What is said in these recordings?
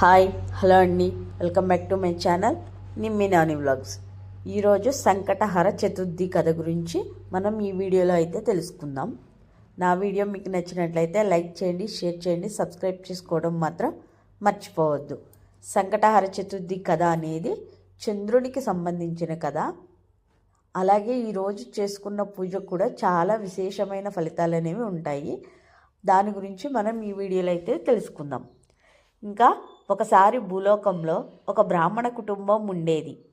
Hi hello అండి. Welcome back to my channel Nimmi Nani vlogs. ఈరోజు సంకటహర చతుర్థి కథ గురించి మనం ఈ వీడియోలో అయితే తెలుసుకుందాం. నా వీడియో మీకు నచ్చినట్లయితే లైక్ చేయండి షేర్ చేయండి సబ్స్క్రైబ్ చేసుకోవడం మాత్రం మర్చిపోవద్దు. సంకటహర చతుర్థి కథ అనేది చంద్రునికి సంబంధించిన కథ. అలాగే ఈరోజు చేసుకున్న పూజ కూడా చాలా విశేషమైన ఫలితాలు అనేవి ఉంటాయి. దాని గురించి మనం ఈ వీడియోలో అయితే తెలుసుకుందాం. ఇంకా ఒకసారి భూలోకంలో ఒక బ్రాహ్మణ కుటుంబం ఉండేది.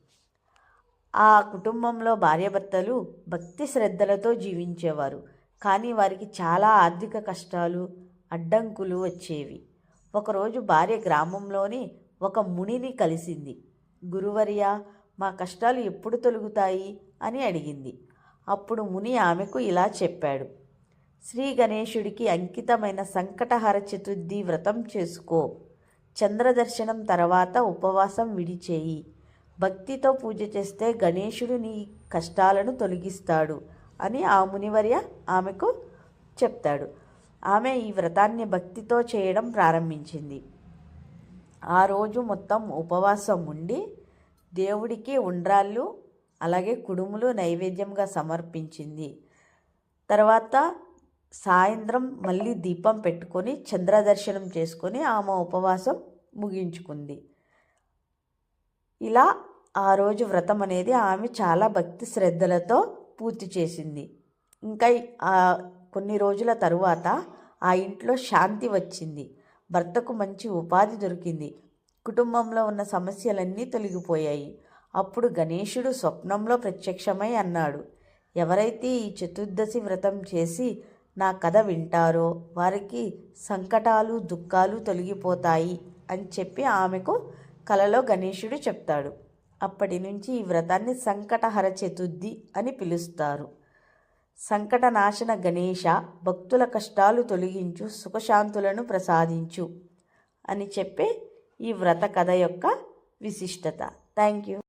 ఆ కుటుంబంలో భార్యాభర్తలు భక్తి శ్రద్ధలతో జీవించేవారు. కానీ వారికి చాలా ఆర్థిక కష్టాలు అడ్డంకులు వచ్చేవి. ఒకరోజు భార్య గ్రామంలోని ఒక మునిని కలిసింది. గురువర్య మా కష్టాలు ఎప్పుడు తొలుగుతాయి? అని అడిగింది. అప్పుడు ముని ఆమెకు ఇలా చెప్పాడు. శ్రీ గణేశుడికి అంకితమైన సంకటహర చతుర్థి వ్రతం చేసుకో. చంద్రదర్శనం తర్వాత ఉపవాసం విడిచేయి. భక్తితో పూజ చేస్తే గణేశుడు నీ కష్టాలను తొలగిస్తాడు అని ఆ మునివర్య ఆమెకు చెప్తాడు. ఆమె ఈ వ్రతాన్ని భక్తితో చేయడం ప్రారంభించింది. ఆ రోజు మొత్తం ఉపవాసం ఉండి దేవుడికి ఉండ్రాళ్ళు అలాగే కుడుములు నైవేద్యంగా సమర్పించింది. తర్వాత సాయంత్రం మళ్ళీ దీపం పెట్టుకొని చంద్రదర్శనం చేసుకొని ఆమె ఉపవాసం ముగించుకుంది. ఇలా ఆ రోజు వ్రతం అనేది ఆమె చాలా భక్తి శ్రద్ధలతో పూర్తి చేసింది. ఇంకా కొన్ని రోజుల తరువాత ఆ ఇంట్లో శాంతి వచ్చింది. భర్తకు మంచి ఉపాధి దొరికింది. కుటుంబంలో ఉన్న సమస్యలన్నీ తొలగిపోయాయి. అప్పుడు గణేశుడు స్వప్నంలో ప్రత్యక్షమై అన్నాడు ఎవరైతే ఈ చతుర్దశి వ్రతం చేసి నా కథ వింటారో? వారికి సంకటాలు దుఃఖాలు తొలగిపోతాయి అని చెప్పి ఆమెకు కలలో గణేశుడు చెప్తాడు. అప్పటి నుంచి ఈ వ్రతాన్ని సంకటహర చతుర్థి అని పిలుస్తారు. సంకటనాశన గణేష భక్తుల కష్టాలు తొలగించు సుఖశాంతులను ప్రసాదించు అని చెప్పే ఈ వ్రత కథ యొక్క విశిష్టత. Thank you.